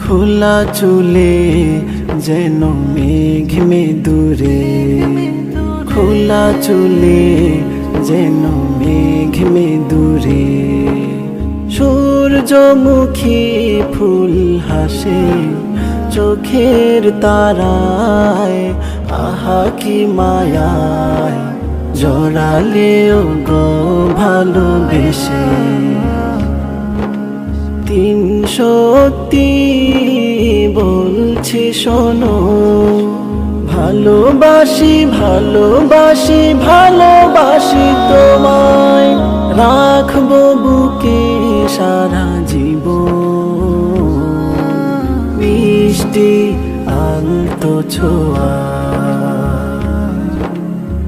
খোলা চুলে যেন মেঘ মে দূরে খোলা চুলে যেন মেঘ মে দূরে সূর্যমুখী ফুল হাসে চোখের তারায়, আহা কি মায়ায় জড়ালেও গো ভালোবেসে। তিন সত্যি বলছি, শোনো। ভালোবাসি ভালোবাসি ভালোবাসি তোমায়। রাখব বুকে সারা জীব মিষ্টি আলতো ছোঁয়া।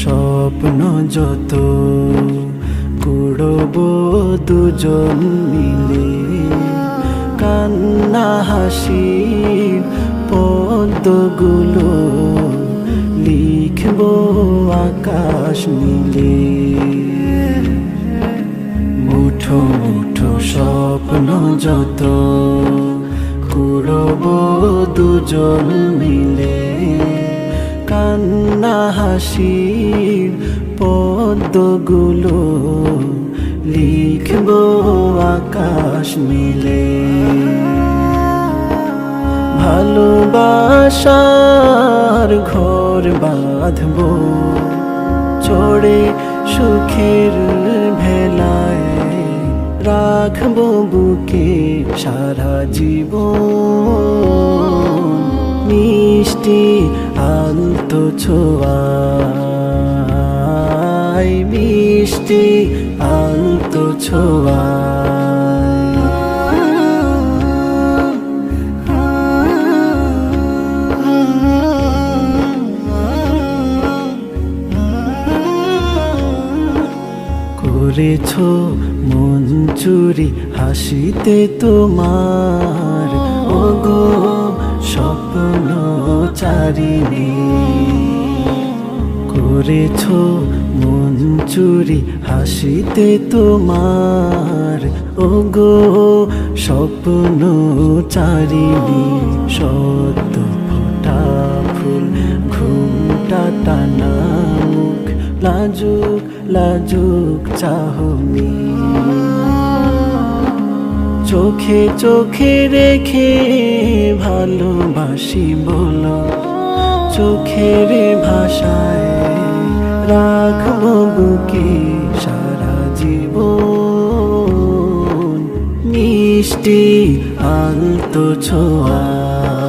স্বপ্ন যত কুড়ব দুজন মিলে। কান্না, হাসি, পদ্মগুলো লিখব আকাশ মিলে মুঠো মুঠো স্বপ্ন যত কুড়ব দুজন মিলে। কান্না হাসির পদ্মগুলো লিখব আকাশ মিলে। ভালোবাসার ঘর বাঁধব চড়ে সুখের ভেলায়। রাখব বুকে সারা জীবন ছোঁয়ায় মিষ্টি আলতো ছোঁয়ায় করেছ মন চুরি হাসিতে তোমার ওগো স্বপ্ন চারিণী করেছ মন চুরি হাসিতে তোমার। ওগো, স্বপ্ন চারিণী সত্য ফোটা ফুল, ঘুমটা টানা মুখ। লাজুক লাজুক চাহনি। চোখে চোখে রেখে ভালোবাসি বলো। চোখের ভাষায় রাখব বুকে সারা জীবন। মিষ্টি আলতো ছোঁয়ায়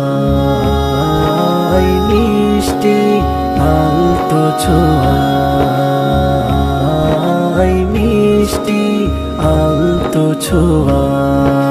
মিষ্টি আলতো ছোঁয়ায় মিষ্টি আলতো ছোঁয়া।